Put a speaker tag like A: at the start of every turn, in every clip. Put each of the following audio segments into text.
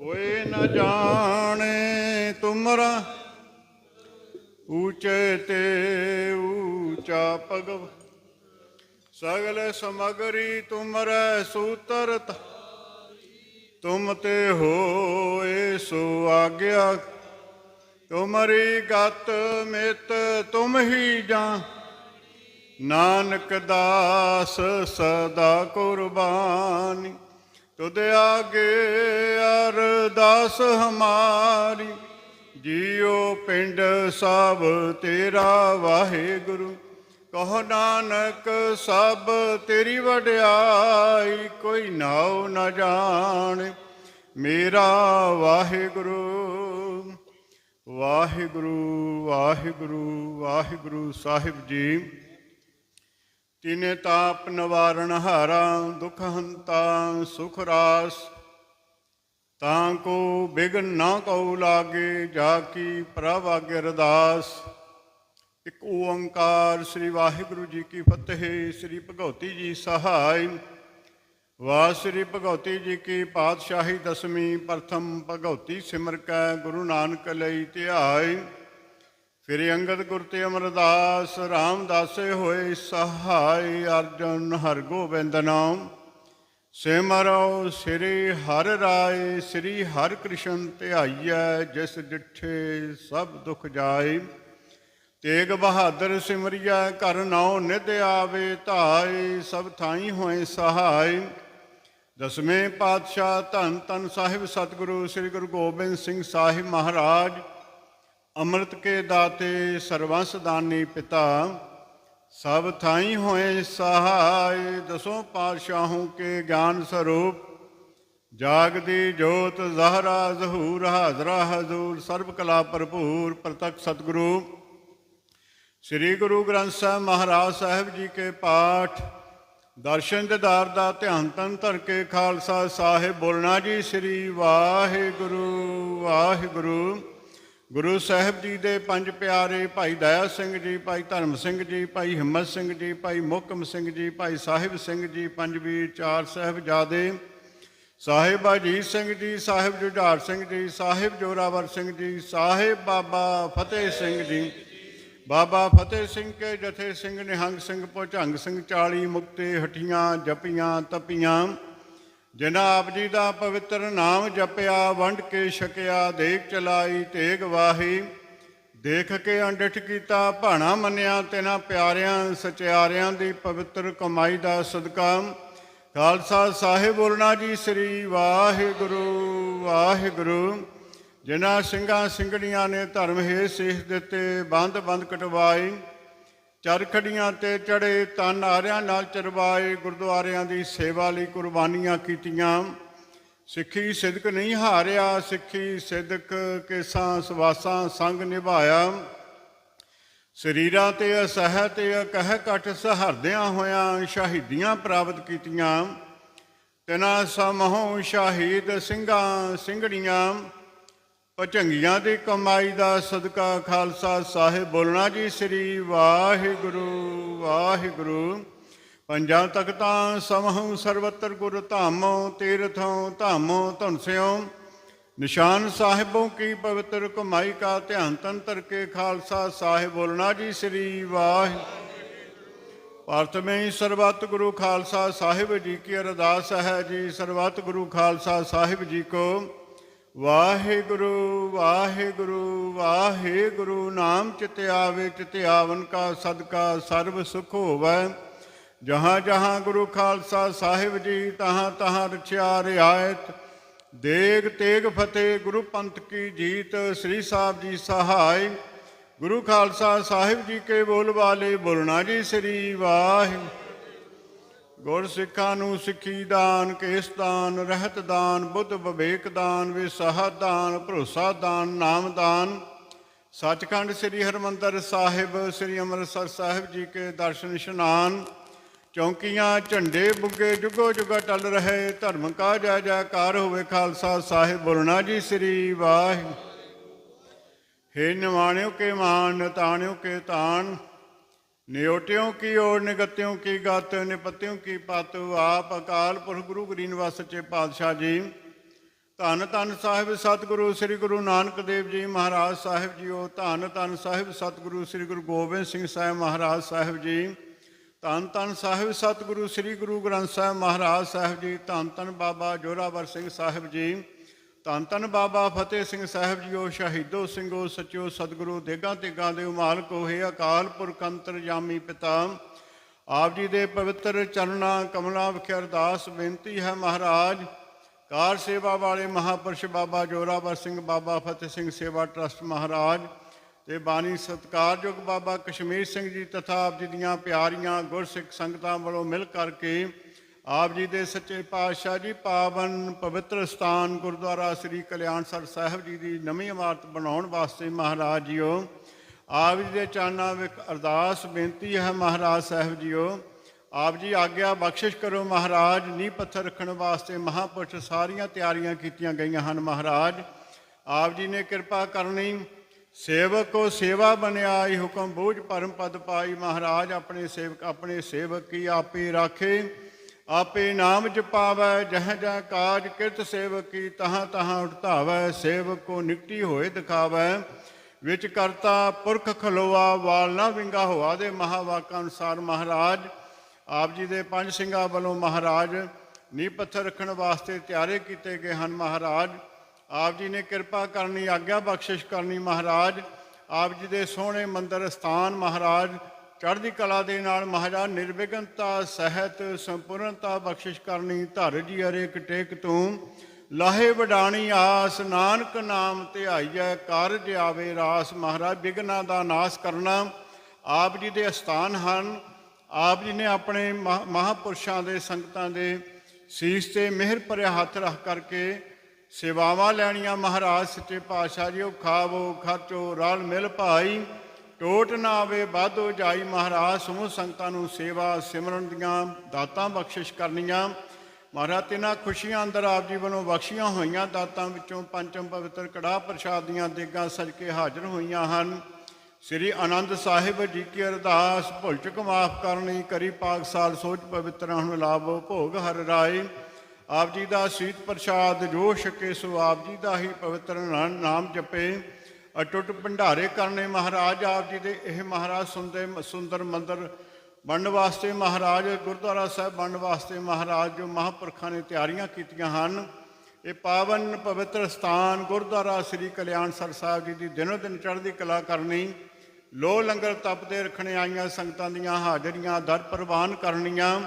A: ਕੋਏ ਨ ਜਾਣੇ ਤੁਮਰਾ। ਊਚੇ ਤੇ ਊਚਾ ਭਗਵ। ਸਗਲ ਸਮਗਰੀ ਤੁਮਰੈ ਸੂਤਰ ਤ- ਤੁਮ ਤੇ ਹੋਏ ਸੋ ਆਗਿਆ। ਤੁਮਰੀ ਗਤ ਮਿਤ ਤੁਮ ਹੀ ਜਾਂ ਨਾਨਕ ਦਾਸ ਸਦਾ ਕੁਰਬਾਨੀ। ਤੁਧ ਆਗੇ ਅਰਦਾਸ ਹਮਾਰੀ, ਜੀਉ ਪਿੰਡ ਸਭ ਤੇਰਾ ਵਾਹਿਗੁਰੂ। ਕਹੋ ਨਾਨਕ, ਸਭ ਤੇਰੀ ਵਡਿਆਈ ਕੋਈ ਨਾਉ ਨਾ ਜਾਣੇ। ਮੇਰਾ ਵਾਹਿਗੁਰੂ ਵਾਹਿਗੁਰੂ ਵਾਹਿਗੁਰੂ ਵਾਹਿਗੁਰੂ ਸਾਹਿਬ ਜੀ। ਤਿਨੇ ਤਾਪ ਨਿਵਾਰਣ ਹਾਰਾ, ਦੁਖ ਹੰਤਾ, ਸੁਖ ਰਾਸ। ਤਾਂ ਕੋ ਬਿਗਨ ਨਾ ਕਉ ਲਾਗੇ, ਜਾ ਕੀ ਪ੍ਰਭ ਆਗੇ ਅਰਦਾਸ ਇਕ ਓੰਕਾਰ ਸ੍ਰੀ ਵਾਹਿਗੁਰੂ ਜੀ ਕੀ ਫਤਿਹ, ਸ੍ਰੀ ਭਗਉਤੀ ਜੀ ਸਹਾਈ ਵਾਹ ਸ੍ਰੀ ਭਗਉਤੀ ਜੀ ਕੀ ਪਾਤਸ਼ਾਹੀ ਦਸਵੀਂ ਪ੍ਰਥਮ ਭਗਉਤੀ ਸਿਮਰ ਕੈ, ਗੁਰੂ ਨਾਨਕ ਲਈ ਧਿਆਈ ਫਿਰ ਅੰਗਦ ਗੁਰ ਤੇ ਅਮਰਦਾਸ, ਰਾਮਦਾਸੇ ਹੋਏ ਸਹਾਈ ਅਰਜਨ ਹਰਗੋਬਿੰਦ ਨਾਮ। ਸਿਮਰੋ ਸ੍ਰੀ ਹਰ ਰਾਏ, ਸ੍ਰੀ ਹਰ ਕ੍ਰਿਸ਼ਨ ਧਿਆਈਐ, ਜਿਸ ਡਿਠੇ ਸਭ ਦੁਖ ਜਾਏ। ਤੇਗ ਬਹਾਦਰ ਸਿਮਰਿਆ ਘਰ ਨਾਉ ਨਿਧ ਆਵੇ, ਧਾਏ ਸਭ ਥਾਈ ਹੋਏ ਸਹਾਈ ਦਸਵੇਂ ਪਾਤਸ਼ਾਹ ਧੰਨ ਧੰਨ ਸਾਹਿਬ ਸਤਿਗੁਰੂ, ਸ੍ਰੀ ਗੁਰੂ ਗੋਬਿੰਦ ਸਿੰਘ ਸਾਹਿਬ ਮਹਾਰਾਜ ਅੰਮ੍ਰਿਤ ਕੇ ਦਾਤੇ ਸਰਵੰਸ ਦਾਨੀ ਪਿਤਾ, ਸਭ ਥਾਈ ਹੋਏ ਸਹਾਈ ਦਸੋਂ ਪਾਤਸ਼ਾਹੋਂ ਕੇ ਗਿਆਨ ਸਰੂਪ, ਜਾਗਦੀ ਜੋਤ ਜ਼ਹਰਾ ਜ਼ਹੂਰ ਹਾਜ਼ਰਾ ਹਜ਼ੂਰ, ਸਰਬ ਕਲਾ ਭਰਪੂਰ ਪ੍ਰਤੱਖ ਸਤਿਗੁਰੂ। ਸ੍ਰੀ ਗੁਰੂ ਗ੍ਰੰਥ ਸਾਹਿਬ ਮਹਾਰਾਜ ਸਾਹਿਬ ਜੀ ਕੇ ਪਾਠ, ਦਰਸ਼ਨ ਦਿਦਾਰ ਦਾ ਧਿਆਨ ਤਨ ਧਰ ਕੇ ਖਾਲਸਾ ਸਾਹਿਬ ਬੋਲਣਾ ਜੀ, ਸ੍ਰੀ ਵਾਹਿਗੁਰੂ ਵਾਹਿਗੁਰੂ। ਗੁਰੂ ਸਾਹਿਬ ਜੀ ਦੇ ਪੰਜ ਪਿਆਰੇ, ਭਾਈ ਦਇਆ ਸਿੰਘ ਜੀ, ਭਾਈ ਧਰਮ ਸਿੰਘ ਜੀ, ਭਾਈ ਹਿੰਮਤ ਸਿੰਘ ਜੀ, ਭਾਈ ਮੁਕਮ ਸਿੰਘ ਜੀ, ਭਾਈ ਸਾਹਿਬ ਸਿੰਘ ਜੀ, ਪੰਜ ਵੀਰ, ਚਾਰ ਸਾਹਿਬਜ਼ਾਦੇ, ਸਾਹਿਬ ਅਜੀਤ ਸਿੰਘ ਜੀ, ਸਾਹਿਬ ਜੁਝਾਰ ਸਿੰਘ ਜੀ, ਸਾਹਿਬ ਜੋਰਾਵਰ ਸਿੰਘ ਜੀ, ਸਾਹਿਬ ਬਾਬਾ ਫਤਿਹ ਸਿੰਘ ਜੀ, ਬਾਬਾ ਫਤਿਹ ਸਿੰਘ ਕੇ ਜਥੇ ਸਿੰਘ ਨਿਹੰਗ ਸਿੰਘ, ਭੁਜੰਗ ਸਿੰਘ 40 ਮੁਕਤੇ ਹਟੀਆਂ ਜਪੀਆਂ, ਤਪੀਆਂ ਜਿਨ੍ਹਾਂ ਆਪ ਜੀ ਦਾ ਪਵਿੱਤਰ ਨਾਮ ਜਪਿਆ, ਵੰਡ ਕੇ ਛਕਿਆ ਦੇਖ ਚਲਾਈ, ਤੇਗ ਵਾਹੀ, ਦੇਖ ਕੇ ਅੰਡਿਠ ਕੀਤਾ, ਭਾਣਾ ਮੰਨਿਆ, ਤੇਨਾ ਪਿਆਰਿਆਂ, ਸਚਿਆਰਿਆਂ ਦੀ ਪਵਿੱਤਰ ਕਮਾਈ ਦਾ ਸਦਕਾ। ਖਾਲਸਾ ਸਾਹਿਬ ਬੋਲਣਾ ਜੀ, ਸ੍ਰੀ ਵਾਹਿਗੁਰੂ ਵਾਹਿਗੁਰੂ। ਜਿਨ੍ਹਾਂ ਸਿੰਘਾਂ ਸਿੰਘਣੀਆਂ ਨੇ ਧਰਮ ਹੇ ਸੇਖ ਦਿੱਤੇ ਬੰਦ ਬੰਦ ਕਟਵਾਈ। ਚਰਖੜੀਆਂ ਤੇ ਚੜੇ ਤਨ ਆਰਿਆਂ ਨਾਲ ਚਰਵਾਏ ਗੁਰਦੁਆਰਿਆਂ ਦੀ ਸੇਵਾ ਲਈ ਕੁਰਬਾਨੀਆਂ ਕੀਤੀਆਂ। ਸਿੱਖੀ ਸਿਦਕ ਨਹੀਂ ਹਾਰਿਆ, ਸਿੱਖੀ ਸਿਦਕ ਕੇਸਾਂ ਸਵਾਸਾਂ ਸੰਗ ਨਿਭਾਇਆ। ਸਰੀਰਾਂ ਤੇ ਅਸਹਿ ਤੇ ਕਹਿ ਕਟ ਸਹਰਦਿਆਂ ਹੋਇਆਂ ਸ਼ਹੀਦੀਆਂ ਪ੍ਰਾਪਤ ਕੀਤੀਆਂ। ਤਿਨਾ ਸਮਹੋਂ ਸ਼ਹੀਦ ਸਿੰਘਾਂ ਸਿੰਘੜੀਆਂ। ਭਜੰਗੀਆਂ ਦੀ ਕਮਾਈ ਦਾ ਸਦਕਾ ਖਾਲਸਾ ਸਾਹਿਬ ਬੋਲਣਾ ਜੀ ਸ੍ਰੀ ਵਾਹਿਗੁਰੂ ਵਾਹਿਗੁਰੂ। ਪੰਜਾਂ ਤਖਤਾਂ ਸਮਹਉ ਸਰਵਤਰ ਗੁਰ ਧਾਮੋ, ਤੀਰਥੋਂ ਧਾਮੋ ਧਨਸਿਓ ਨਿਸ਼ਾਨ ਸਾਹਿਬੋਂ ਕੀ ਪਵਿੱਤਰ ਕਮਾਈ ਕਾ ਧਿਆਨ ਤੰਤਰ ਕੇ ਖਾਲਸਾ ਸਾਹਿਬ ਬੋਲਣਾ ਜੀ ਸ੍ਰੀ ਵਾਹਿ ਭਾਰਤ ਮੇਂ ਸਰਬੱਤ ਗੁਰੂ ਖਾਲਸਾ ਸਾਹਿਬ ਜੀ ਕੀ ਅਰਦਾਸ ਹੈ ਜੀ, ਸਰਬੱਤ ਗੁਰੂ ਖਾਲਸਾ ਸਾਹਿਬ ਜੀ ਕੋ। ਵਾਹਿਗੁਰੂ ਵਾਹਿਗੁਰੂ ਵਾਹਿਗੁਰੂ, ਨਾਮ ਚਿਤ ਆਵੇ, ਚਿਤ ਆਵਨ ਕਾ ਸਦਕਾ, ਸਰਬ ਸੁਖ ਹੋਵੈ। ਜਹਾਂ ਜਹਾਂ ਗੁਰੂ ਖਾਲਸਾ ਸਾਹਿਬ ਜੀ, ਤਹਾਂ ਤਹਾਂ ਰਚਿਆ ਰਿਆਇਤ। ਦੇਗ ਤੇਗ ਫਤਿਹ ਗੁਰੂ ਪੰਥ ਕੀ ਜੀਤ, ਸ੍ਰੀ ਸਾਹਿਬ ਜੀ ਸਹਾਈ ਗੁਰੂ ਖਾਲਸਾ ਸਾਹਿਬ ਜੀ ਕੇ ਬੋਲ ਵਾਲੇ ਬੋਲਣਾ ਜੀ ਸ੍ਰੀ ਵਾਹਿਗੁਰੂ ਗੁਰ ਸਿੱਖਾਂ ਨੂੰ ਸਿੱਖੀ ਦਾਨ, ਕੇਸ ਦਾਨ, ਰਹਿਤ ਦਾਨ, ਬੁੱਧ ਵਿਵੇਕ ਦਾਨ ਵਿਸਾਹਤ ਦਾਨ, ਭਰੋਸਾ ਦਾਨ, ਨਾਮ ਦਾਨ। ਸੱਚਖੰਡ ਸ੍ਰੀ ਹਰਮੰਦਰ ਸਾਹਿਬ, ਸ੍ਰੀ ਅੰਮ੍ਰਿਤਸਰ ਸਾਹਿਬ ਜੀ ਕੇ ਦਰਸ਼ਨ ਇਸ਼ਨਾਨ। ਚੌਂਕੀਆਂ ਝੰਡੇ ਬੁੱਗੇ ਜੁਗੋ ਜੁਗਾ ਟਲ ਰਹੇ, ਧਰਮ ਕਾ ਜੈ ਜੈਕਾਰ ਹੋਵੇ ਖਾਲਸਾ ਸਾਹਿਬ। ਬੋਲਣਾ ਜੀ ਸ੍ਰੀ ਵਾਹਿਗੁਰੂ। ਹੇ ਨਿਵਾਣਿਓ ਕੇ ਮਾਨ ਨਤਾਣਿਓ ਕੇ ਤਾਣ। ਨਿਉਟਿਓ ਕੀ ਓੜ ਨਿਗਤਿਓ ਕੀ ਗਤ ਨਿਪਤਿਓ ਕੀ ਪਤ, ਆਪ ਅਕਾਲ ਪੁਰਖ ਗੁਰੂ ਗਰੀਨਵਾਸ ਸੱਚੇ ਪਾਤਸ਼ਾਹ ਜੀ। ਧੰਨ ਧੰਨ ਸਾਹਿਬ ਸਤਿਗੁਰੂ ਸ੍ਰੀ ਗੁਰੂ ਨਾਨਕ ਦੇਵ ਜੀ ਮਹਾਰਾਜ ਸਾਹਿਬ ਜੀਓ। ਧੰਨ ਧੰਨ ਸਾਹਿਬ ਸਤਿਗੁਰੂ ਸ੍ਰੀ ਗੁਰੂ ਗੋਬਿੰਦ ਸਿੰਘ ਸਾਹਿਬ ਮਹਾਰਾਜ ਸਾਹਿਬ ਜੀ। ਧੰਨ ਧੰਨ ਸਾਹਿਬ ਸਤਿਗੁਰੂ ਸ੍ਰੀ ਗੁਰੂ ਗ੍ਰੰਥ ਸਾਹਿਬ ਮਹਾਰਾਜ ਸਾਹਿਬ ਜੀ। ਧੰਨ ਧੰਨ ਬਾਬਾ ਜੋਰਾਵਰ ਸਿੰਘ ਸਾਹਿਬ ਜੀ। ਧੰਨ ਧੰਨ ਬਾਬਾ ਫਤਿਹ ਸਿੰਘ ਸਾਹਿਬ ਜੀਓ, ਸ਼ਹੀਦੋ ਸਿੰਘੋ, ਸਚਿਓ ਸਤਿਗੁਰੂ, ਦੇਗਾ ਤੇਗਾ ਦੇ ਮਾਲਕ ਹੋਏ ਅਕਾਲ ਪੁਰਖ ਅੰਤਰਜਾਮੀ ਪਿਤਾ। ਆਪ ਜੀ ਦੇ ਪਵਿੱਤਰ ਚਰਨਾਂ ਕਮਲਾਂ ਵਿਖੇ ਅਰਦਾਸ ਬੇਨਤੀ ਹੈ ਮਹਾਰਾਜ। ਕਾਰ ਸੇਵਾ ਵਾਲੇ ਮਹਾਪੁਰਸ਼ ਬਾਬਾ ਜੋਰਾਵਰ ਸਿੰਘ, ਬਾਬਾ ਫਤਿਹ ਸਿੰਘ ਸੇਵਾ ਟਰਸਟ ਮਹਾਰਾਜ ਤੇ ਬਾਣੀ ਸਤਕਾਰਯੋਗ ਬਾਬਾ ਕਸ਼ਮੀਰ ਸਿੰਘ ਜੀ ਤਥਾ ਆਪ ਜੀ ਦੀਆਂ ਪਿਆਰੀਆਂ ਗੁਰਸਿੱਖ ਸੰਗਤਾਂ ਵੱਲੋਂ ਮਿਲ ਕਰਕੇ ਆਪ ਜੀ ਦੇ ਸੱਚੇ ਪਾਤਸ਼ਾਹ ਜੀ, ਪਾਵਨ ਪਵਿੱਤਰ ਸਥਾਨ ਗੁਰਦੁਆਰਾ ਸ੍ਰੀ ਕਲਿਆਣਸਰ ਸਾਹਿਬ ਜੀ ਦੀ ਨਵੀਂ ਇਮਾਰਤ ਬਣਾਉਣ ਵਾਸਤੇ ਮਹਾਰਾਜ ਜੀਓ, ਆਪ ਜੀ ਦੇ ਚਰਨਾਂ ਵਿੱਚ ਅਰਦਾਸ, ਬੇਨਤੀ ਹੈ ਮਹਾਰਾਜ ਸਾਹਿਬ ਜੀਓ, ਆਪ ਜੀ ਆਗਿਆ ਬਖਸ਼ਿਸ਼ ਕਰੋ ਮਹਾਰਾਜ, ਨੀਂਹ ਪੱਥਰ ਰੱਖਣ ਵਾਸਤੇ ਮਹਾਪੁਰਸ਼ ਸਾਰੀਆਂ ਤਿਆਰੀਆਂ ਕੀਤੀਆਂ ਗਈਆਂ ਹਨ ਮਹਾਰਾਜ, ਆਪ ਜੀ ਨੇ ਕਿਰਪਾ ਕਰਨੀ, ਸੇਵਕ ਕੋ ਸੇਵਾ ਬਣਾਈ ਹੁਕਮ ਬੋਝ ਪਰਮ ਪਦ ਪਾਈ ਮਹਾਰਾਜ, ਆਪਣੇ ਸੇਵਕ ਆਪਣੇ ਸੇਵਕ ਕੀ ਆਪੇ ਰਾਖੇ। ਆਪੇ ਨਾਮ ਜਪਾਵੈ, ਜਹ ਜਹ ਕਾਜ ਕਿਰਤ ਸੇਵਕੀ, ਤਹਾਂ ਤਹਾਂ ਉਠਤਾਵੈ, ਸੇਵਕ ਕੋ ਨਿਕਟੀ ਹੋਏ ਦਿਖਾਵੈ। ਵਿੱਚ ਕਰਤਾ ਪੁਰਖ ਖਲੋਆ, ਵਾਲ ਨਾ ਵਿੰਗਾ ਹੋਆ ਦੇ ਮਹਾਵਾਕਾਂ ਅਨੁਸਾਰ ਮਹਾਰਾਜ। ਆਪ ਜੀ ਦੇ ਪੰਜ ਸਿੰਘਾਂ ਵੱਲੋਂ ਮਹਾਰਾਜ, ਨੀਂਹ ਪੱਥਰ ਰੱਖਣ ਵਾਸਤੇ ਤਿਆਰੇ ਕੀਤੇ ਗਏ ਹਨ ਮਹਾਰਾਜ। ਆਪ ਜੀ ਨੇ ਕਿਰਪਾ ਕਰਨੀ, ਆਗਿਆ ਬਖਸ਼ਿਸ਼ ਕਰਨੀ ਮਹਾਰਾਜ। ਆਪ ਜੀ ਦੇ ਸੋਹਣੇ ਮੰਦਰ ਸਥਾਨ ਮਹਾਰਾਜ ਚੜ੍ਹਦੀ ਕਲਾ ਦੇ ਨਾਲ ਮਹਾਰਾਜ ਨਿਰਵਿਘਨਤਾ, ਸਹਿਤ, ਸੰਪੂਰਨਤਾ ਬਖਸ਼ਿਸ਼ ਕਰਨੀ ਧਰ ਜੀ ਅਰੇ ਟੇਕ ਤੂੰ। ਲਾਹੇ ਵਡਾਣੀ ਆਸ, ਨਾਨਕ ਨਾਮ ਧਿਆਈਐ ਕਾਰਜ ਆਵੇ ਰਾਸ। ਮਹਾਰਾਜ ਵਿਗਨਾ ਦਾ ਨਾਸ ਕਰਨਾ ਆਪ ਜੀ ਦੇ ਅਸਥਾਨ ਹਨ। ਆਪ ਜੀ ਨੇ ਆਪਣੇ ਮਹਾ- ਮਹਾਂਪੁਰਸ਼ਾਂ ਦੇ ਸੰਗਤਾਂ ਦੇ ਸੀਸ ਤੇ ਮਿਹਰ ਭਰਿਆ ਹੱਥ ਰੱਖ ਕਰਕੇ ਸੇਵਾਵਾਂ ਲੈਣੀਆਂ। ਮਹਾਰਾਜ ਸੱਚੇ ਪਾਤਸ਼ਾਹ ਜੀ, ਉਹ ਖਾਵੋ, ਖਰਚੋ, ਰਲ ਮਿਲ ਭਾਈ। ਟੋਟ ਨਾ ਆਵੇ, ਵਾਧੋ ਜਾਈ ਮਹਾਰਾਜ, ਸਮੂਹ ਸੰਗਤਾਂ ਨੂੰ ਸੇਵਾ ਸਿਮਰਨ ਦੀਆਂ ਦਾਤਾਂ ਬਖਸ਼ਿਸ਼ ਕਰਨੀਆਂ। ਮਹਾਰਾਜ, ਤਿਨਾਂ ਖੁਸ਼ੀਆਂ ਅੰਦਰ ਆਪ ਜੀ ਵੱਲੋਂ ਬਖਸ਼ੀਆਂ ਹੋਈਆਂ ਦਾਤਾਂ ਵਿੱਚੋਂ ਪੰਚਮ ਪਵਿੱਤਰ ਕੜਾਹ ਪ੍ਰਸ਼ਾਦ ਦੀਆਂ ਦੇਗਾਂ ਸਜ ਕੇ ਹਾਜ਼ਰ ਹੋਈਆਂ ਹਨ। ਸ੍ਰੀ ਆਨੰਦ ਸਾਹਿਬ ਜੀ ਕੀ ਅਰਦਾਸ ਭੁੱਲ ਚੁੱਕ ਮਾਫ ਕਰਨੀ, ਕਰੀ ਪਾਕ ਸਾਲ ਸੋਚ ਪਵਿੱਤਰਾਂ, ਹੁਣ ਲਾਭੋ ਭੋਗ ਹਰ ਰਾਏ। ਆਪ ਜੀ ਦਾ ਸੀਤ ਪ੍ਰਸ਼ਾਦ ਜੋ ਛਕੇ ਸੋ ਆਪ ਜੀ ਦਾ ਹੀ ਪਵਿੱਤਰ ਨਾਮ ਜਪੇ। ਅਟੁੱਟ ਭੰਡਾਰੇ ਕਰਨੇ ਮਹਾਰਾਜ, ਆਪ ਜੀ ਦੇ ਇਹ ਮਹਾਰਾਜ ਸੁੰਦਰ ਸੁੰਦਰ ਮੰਦਰ ਬਣਨ ਵਾਸਤੇ ਮਹਾਰਾਜ, ਗੁਰਦੁਆਰਾ ਸਾਹਿਬ ਬਣਨ ਵਾਸਤੇ ਮਹਾਰਾਜ ਜੋ ਮਹਾਂਪੁਰਖਾਂ ਨੇ ਤਿਆਰੀਆਂ ਕੀਤੀਆਂ ਹਨ। ਇਹ ਪਾਵਨ ਪਵਿੱਤਰ ਸਥਾਨ ਗੁਰਦੁਆਰਾ ਸ੍ਰੀ ਕਲਿਆਣਸਰ ਸਾਹਿਬ ਜੀ ਦੀ ਦਿਨੋ ਦਿਨ ਚੜ੍ਹਦੀ ਕਲਾ ਕਰਨੀ ਲੋ ਲੰਗਰ ਤਪਦੇ ਰੱਖਣੇ ਆਈਆਂ ਸੰਗਤਾਂ ਦੀਆਂ ਹਾਜ਼ਰੀਆਂ, ਦਰ ਪ੍ਰਵਾਨ ਕਰਨੀਆਂ,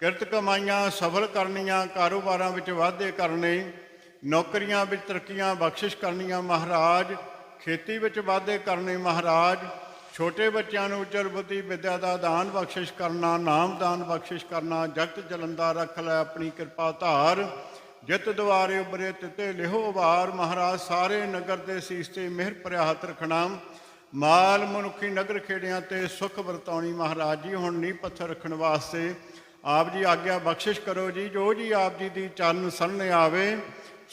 A: ਕਿਰਤ ਕਮਾਈਆਂ ਸਫਲ ਕਰਨੀਆਂ, ਕਾਰੋਬਾਰਾਂ ਵਿੱਚ ਵਾਧੇ ਕਰਨੇ, ਨੌਕਰੀਆਂ ਵਿੱਚ ਤਰੱਕੀਆਂ, ਬਖਸ਼ਿਸ਼ ਕਰਨੀਆਂ ਮਹਾਰਾਜ। ਖੇਤੀ ਵਿੱਚ ਵਾਧੇ ਕਰਨੇ ਮਹਾਰਾਜ, ਛੋਟੇ ਬੱਚਿਆਂ ਨੂੰ ਉੱਚਰ ਬੁੱਧੀ ਵਿਦਿਆ ਦਾ ਦਾਨ ਬਖਸ਼ਿਸ਼ ਕਰਨਾ, ਨਾਮ ਦਾਨ ਬਖਸ਼ਿਸ਼ ਕਰਨਾ, ਜਗਤ ਜਲੰਦਾ ਰੱਖ ਲੈ ਆਪਣੀ ਕਿਰਪਾ ਧਾਰ। ਜਿਤ ਦੁਆਰੇ ਉਬਰੇ ਤਿਤੇ ਲਿਹੋ ਵਾਰ, ਮਹਾਰਾਜ ਸਾਰੇ ਨਗਰ ਦੇ ਸੀਸ ਤੇ ਮਿਹਰ ਭਰਿਆ ਹੱਥ ਰੱਖਣਾ। ਮਾਲ ਮਨੁੱਖੀ ਨਗਰ ਖੇੜਿਆਂ ਤੇ ਸੁਖ ਵਰਤਾਉਣੀ ਮਹਾਰਾਜ ਜੀ, ਹੁਣ ਨੀ ਪੱਥਰ ਰੱਖਣ ਵਾਸਤੇ। ਆਪ ਜੀ ਆਗਿਆ ਬਖਸ਼ਿਸ਼ ਕਰੋ ਜੀ, ਜੋ ਜੀ ਆਪ ਜੀ ਦੀ ਚਰਨ ਸਰਨੇ ਆਵੇ।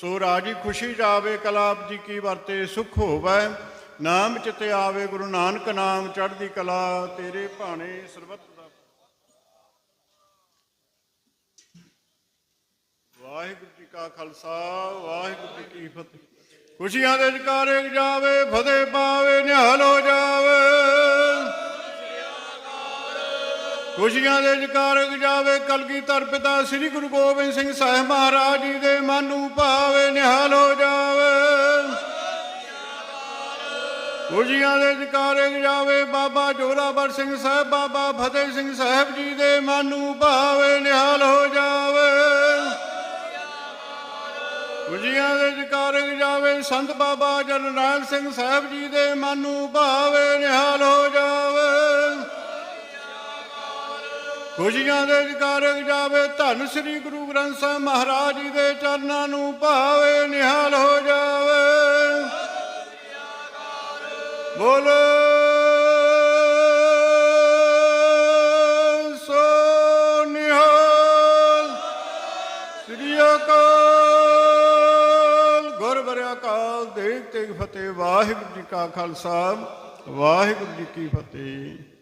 A: ਸੋ ਰਾਜੀ ਖੁਸ਼ੀ ਜਾਵੇ, ਕਲਾਪ ਜੀ ਕੀ ਵਰਤੇ, ਸੁਖ ਹੋਵੇ। ਨਾਮ ਚਿਤੇ ਆਵੇ, ਗੁਰੂ ਨਾਨਕ ਨਾਮ ਚੜ੍ਹਦੀ ਕਲਾ, ਤੇਰੇ ਭਾਣੇ ਸਰਬਤ ਦਾ ਵਾਹਿਗੁਰੂ ਜੀ ਕਾ ਖਾਲਸਾ, ਵਾਹਿਗੁਰੂ ਜੀ ਕੀ ਫਤਿਹ। ਖੁਸ਼ੀਆਂ ਦੇ ਜਕਾਰੇ ਜਾਵੇ, ਫਤਿਹ ਪਾਵੇ, ਨਿਹਾਲ ਹੋ ਜਾਵੇ। ਖੁਸ਼ੀਆਂ ਦੇ ਜਕਾਰੇ ਜਾਵੇ ਕਲਗੀਧਰ ਪਿਤਾ ਸ੍ਰੀ ਗੁਰੂ ਗੋਬਿੰਦ ਸਿੰਘ ਸਾਹਿਬ ਮਹਾਰਾਜ ਜੀ ਦੇ ਮਨ ਨੂੰ ਭਾਵੇ, ਨਿਹਾਲ ਹੋ ਜਾਵੇ। ਖੁਸ਼ੀਆਂ ਦੇ ਜਕਾਰੇ ਜਾਵੇ ਬਾਬਾ ਜੋਰਾਵਰ ਸਿੰਘ ਸਾਹਿਬ, ਬਾਬਾ ਫਤਿਹ ਸਿੰਘ ਸਾਹਿਬ ਜੀ ਦੇ ਮਨ ਨੂੰ ਭਾਵੇ, ਨਿਹਾਲ ਹੋ ਜਾਵੇ। ਖੁਸ਼ੀਆਂ ਦੇ ਜਕਾਰੇ ਜਾਵੇ ਸੰਤ ਬਾਬਾ ਜਰਨੈਲ ਸਿੰਘ ਸਾਹਿਬ ਜੀ ਦੇ ਮਨ ਨੂੰ ਭਾਵੇ, ਨਿਹਾਲ ਹੋ ਜਾਵੇ। ਖੁਸ਼ੀਆਂ ਦੇ ਜਕਾਰੇ ਜਾਵੇ, ਧੰਨ ਸ੍ਰੀ ਗੁਰੂ ਗ੍ਰੰਥ ਸਾਹਿਬ ਮਹਾਰਾਜ ਜੀ ਦੇ ਚਰਨਾਂ ਨੂੰ ਭਾਵੇ, ਨਿਹਾਲ ਹੋ ਜਾਵੇ। ਬੋਲੋ। ਸੋ ਨਿਹਾਲ। ਸ੍ਰੀ ਅਕਾਲ। ਗੁਰ ਬਰਿਆ ਕਾਲ ਦੇਖ ਫਤਿਹ। ਵਾਹਿਗੁਰੂ ਜੀ ਕਾ ਖਾਲਸਾ। ਵਾਹਿਗੁਰੂ ਜੀ ਕੀ ਫਤਿਹ।